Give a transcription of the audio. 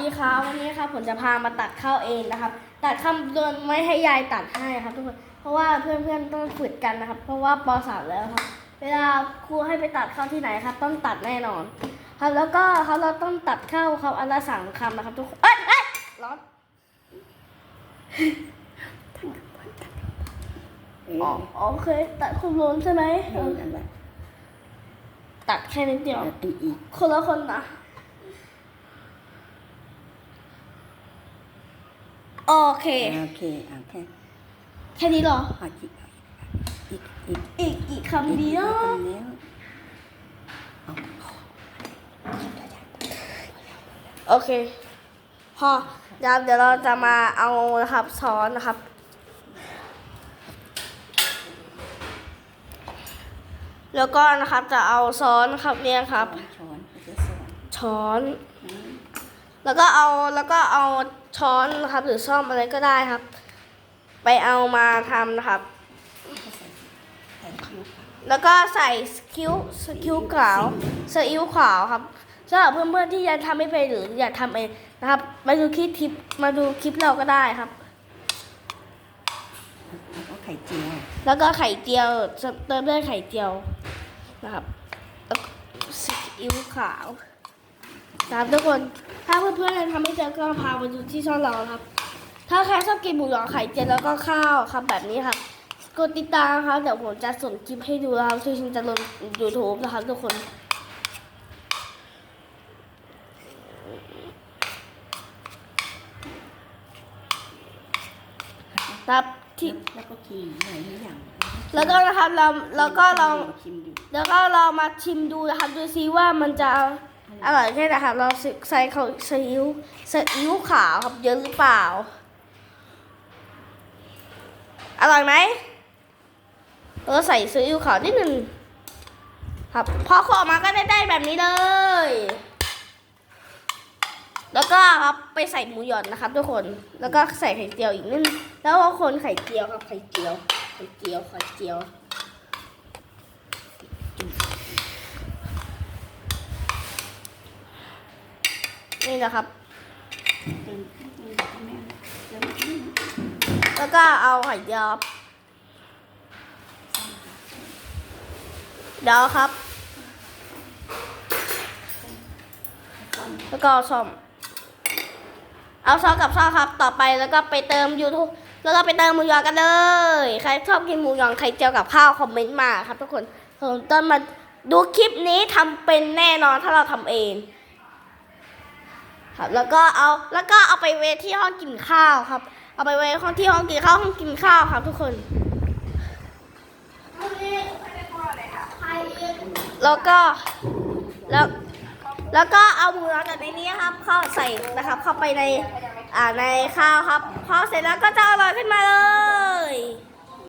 ดีครับวันนี้ครับผมจะพามาตัดข้าวเองนะครับ ตัดข้าวโดยไม่ให้ยายตัดให้ครับทุกคนเพราะว่าเพื่อนๆต้องฝึกกันนะครับ เพราะว่าปสามแล้วครับ เวลาครูให้ไปตัดข้าวที่ไหนครับ ต้องตัดแน่นอน ครับแล้วก็ครับเราต้องตัดข้าวครับอันละสามคำนะครับ ทุกคนเอ้ยเอ้ยร้อนอ๋อโอเคตัดคุณล้นใช่ไหมเออนั่นแหละตัดแค่นิดเดียวแล้วตีอีกคนละคนนะ โอเค โอเคเอาแค่แค่นี้เหรอ เอาอีกอีกอีกอีกอีกคำเดียวคนเดียวเอาโอเค พอเดี๋ยวเดี๋ยวเราจะมาเอานะครับช้อนนะครับ แล้วก็นะครับจะเอาช้อนนะครับเนี่ยครับ ช้อนจะสอนช้อน แล้วก็เอาแล้วก็เอาช้อนนะครับ หรือซ่อมอะไรก็ได้ครับ ไปเอามาทำนะครับใส่คิ้วแล้วก็ใส่สคิ้วสคิ้วขาวซีอิ๊วขาวครับสำหรับเพื่อนๆที่ยังทำไม่เป็นหรืออยากทำเองนะครับ มาดูคลิปทิปมาดูคลิปเราก็ได้ครับแล้วก็ไข่เจียวแล้วก็ไข่เจียวเติมด้วยไข่เจียวนะครับแล้วก็ซีอิ๊วขาวนะ ครับทุกคน ถ้าเพื่อนๆยังทำไม่เจอก็พามาดูที่ช่องเราครับ ถ้าใครชอบกินหมูหยองไข่เจียวแล้วก็ข้าวครับแบบนี้ครับ กดติดตามครับ เดี๋ยวผมจะส่งคลิปให้ดูครับซึ่งจะลง YouTube นะครับทุกคนครับที่แล้วก็กินหน่อยนิดอย่าง แล้วก็นะครับเราแล้วก็ลองแล้วก็เรามาชิมดูนะครับดูซิว่ามันจะ อร่อยแค่ไหนครับเราใส่เขาซีอิ๊วซีอิ๊วขาวครับเยอะหรือเปล่า อร่อยไหมเราใส่ซีอิ๊วขาวนิดหนึ่งครับพอขออกมาก็ได้ได้แบบนี้เลย แล้วก็ครับไปใส่หมูหยองนะครับ ทุกคนแล้วก็ใส่ไข่เจียวอีกนิดนึงแล้วก็คนไข่เจียวครับไข่เจียวไข่เจียวไข่เจียว นี่นะครับเติมนิดนึงก็แม่เติมนิดนึงแล้วก็เอาไข่เจียวครับเดี๋ยวครับ แล้วก็เอาซ่อม เอาซอสกับซอสครับ ต่อไปแล้วก็ไปเติมยูทูบแล้วก็ไปเติมหมูยอกันเลย ใครชอบกินหมูยองไข่เจียวกับข้าวคอมเมนต์มาครับทุกคนผมต้นมาดูคลิปนี้ทำเป็นแน่นอนถ้าเราทำเอง ครับ แล้วก็เอาแล้วก็เอาไปเวทที่ห้องกินข้าวครับ เอาไปไว้ห้องที่ห้องกินข้าวห้องกินข้าวครับ ทุกคนแล้วก็แล้วแล้วก็เอามูยอจากในนี้ครับ เข้าใส่นะครับ เข้าไปในอ่าในข้าวครับพอเสร็จแล้วก็จะอร่อยขึ้นมาเลย